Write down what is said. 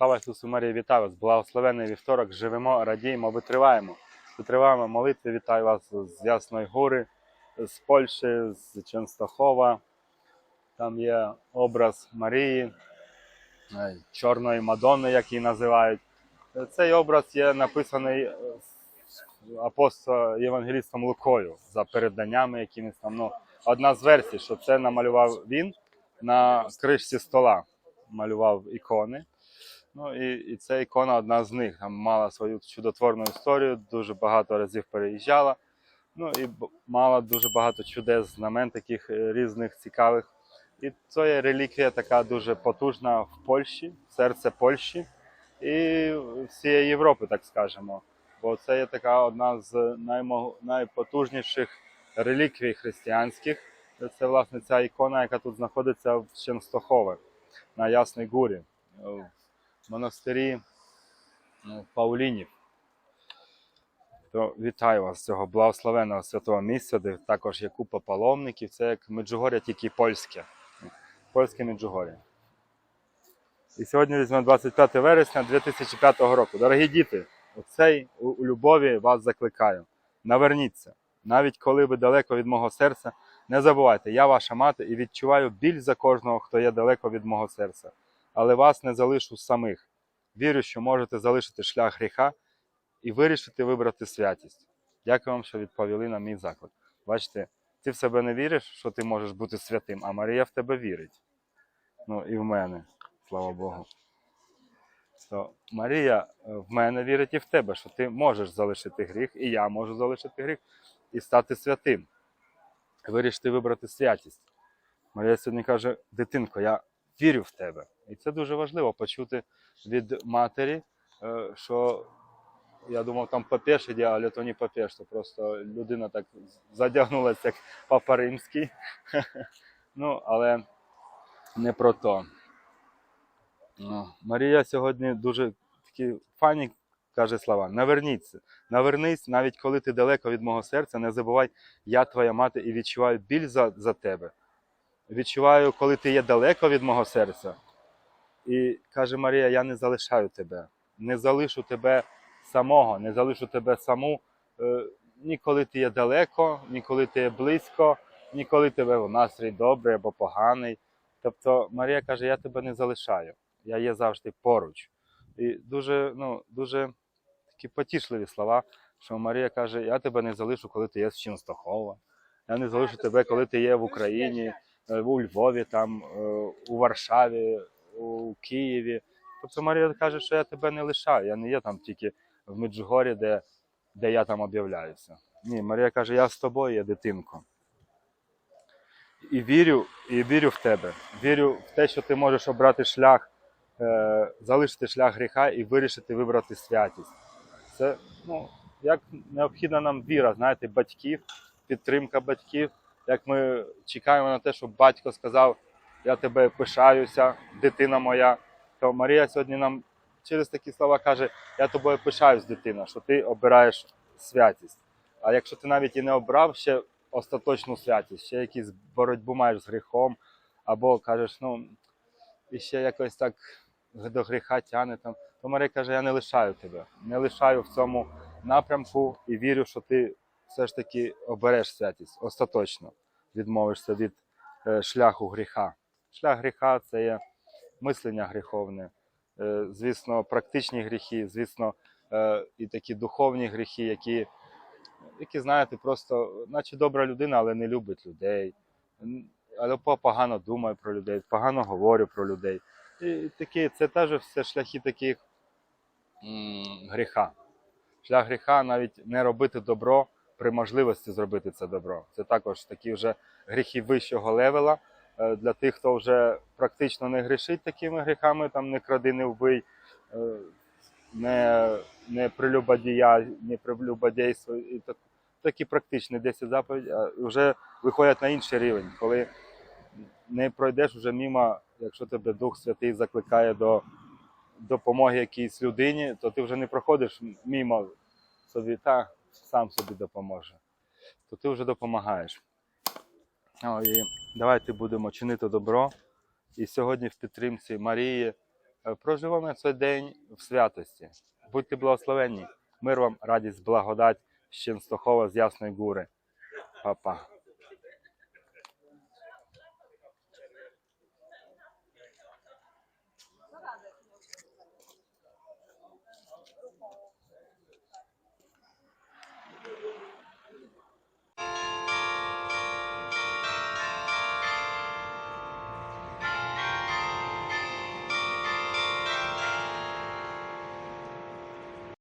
Слава Ісусу Марії, вітаю вас! Благословенний вівторок, живемо, радіємо, витриваємо. Витриваємо молитви, вітаю вас з Ясної Гори, з Польщі, з Ченстахова. Там є образ Марії, е, Чорної Мадонни, як її називають. Е, Цей образ є написаний е, апостолом Євангелістом Лукою за переданнями якимись там. Ну, одна з версій, що це намалював він на кришці стола, малював ікони. Ну і, і ця ікона одна з них. Там мала свою чудотворну історію, дуже багато разів переїжджала. Ну і мала дуже багато чудес, знамен таких е, різних цікавих. І це є реліквія така дуже потужна в Польщі, серце Польщі і всієї Європи, так скажемо. Бо це є така одна з найпотужніших реліквій християнських. Це власне ця ікона, яка тут знаходиться в Ченстохове на Ясній Гурі, в монастирі ну, Паулінів. То вітаю вас з цього благословенного святого місця, де також є купа паломників. Це як Меджугор'я, тільки польське. Польське Меджугор'я. І сьогодні візьмемо 25 вересня 2005 року. Дорогі діти, оцей у, у любові вас закликаю. Наверніться, навіть коли ви далеко від мого серця, не забувайте, я ваша мати і відчуваю біль за кожного, хто є далеко від мого серця. Але вас не залишу самих. Вірю, що можете залишити шлях гріха і вирішити вибрати святість. Дякую вам, що відповіли на мій заклик. Бачите, ти в себе не віриш, що ти можеш бути святим, а Марія в тебе вірить. Ну і в мене, слава Богу. То Марія е, в мене вірить і в тебе, що ти можеш залишити гріх, і я можу залишити гріх і стати святим. Вирішити вибрати святість. Марія сьогодні каже: дитинко, я вірю в тебе. І це дуже важливо почути від матері, е, що я думав, там папеж іде, але то не папеж, то просто людина так задягнулася, як папа римський. Ну, але не про то. Ну, Марія сьогодні дуже такі фані каже слова: наверніться, навернись, навіть коли ти далеко від мого серця, не забувай, я твоя мати і відчуваю біль за, за тебе. Відчуваю, коли ти є далеко від мого серця. І каже Марія: я не залишаю тебе, не залишу тебе самого, не залишу тебе саму, е, ні коли ти є далеко, ні коли ти є близько, ні коли тебе в настрій добрий або поганий. Тобто Марія каже: я тебе не залишаю, я є завжди поруч. І дуже, ну, дуже такі потішливі слова, що Марія каже: Я тебе не залишу, коли ти є з Ченстохова. Я не залишу тебе, коли ти є в Україні, у Львові, там, е, у Варшаві, у Києві. Тобто Марія каже, що я тебе не лишаю. Я не є там тільки в Меджугорі, де, де я там об'являюся. Ні, Марія каже, я з тобою, я дитинко. І вірю, і вірю в тебе. Вірю в те, що ти можеш обрати шлях, е, залишити шлях гріха і вирішити вибрати святість. Це ну, як необхідна нам віра, знаєте, батьків, підтримка батьків. Як ми чекаємо на те, щоб батько сказав, я тебе пишаюся, дитина моя. То Марія сьогодні нам через такі слова каже: Я тобою пишаюсь, дитина, що ти обираєш святість. А якщо ти навіть і не обрав ще остаточну святість, ще якусь боротьбу маєш з гріхом, або кажеш, ну і ще якось так до гріха тяне там, то Марія каже: Я не лишаю тебе, не лишаю в цьому напрямку і вірю, що ти все ж таки обереш святість остаточно, відмовишся від е, шляху гріха. Шлях гріха це є мислення гріховне, е, звісно, практичні гріхи, звісно, е, і такі духовні гріхи, які, які, знаєте, просто, наче добра людина, але не любить людей, але погано думає про людей, погано говорю про людей. І такі, це теж все шляхи таких гріха. Шлях гріха навіть не робити добро при можливості зробити це добро. Це також такі вже гріхи вищого левела е, для тих, хто вже практично не грішить такими гріхами, там не кради, не вбий, е, не, не прелюбодія, не прелюбодійствуй. І так, такі практичні 10 заповідей вже виходять на інший рівень, коли не пройдеш вже мимо, якщо тебе Дух Святий закликає до допомоги якійсь людині, то ти вже не проходиш мимо собі, та сам собі допоможе. То ти вже допомагаєш. О, і давайте будемо чинити добро. І сьогодні в підтримці Марії Е, Проживемо цей день в святості. Будьте благословенні. Мир вам, радість, благодать з Ченстохова, з Ясної Гури. Па-па.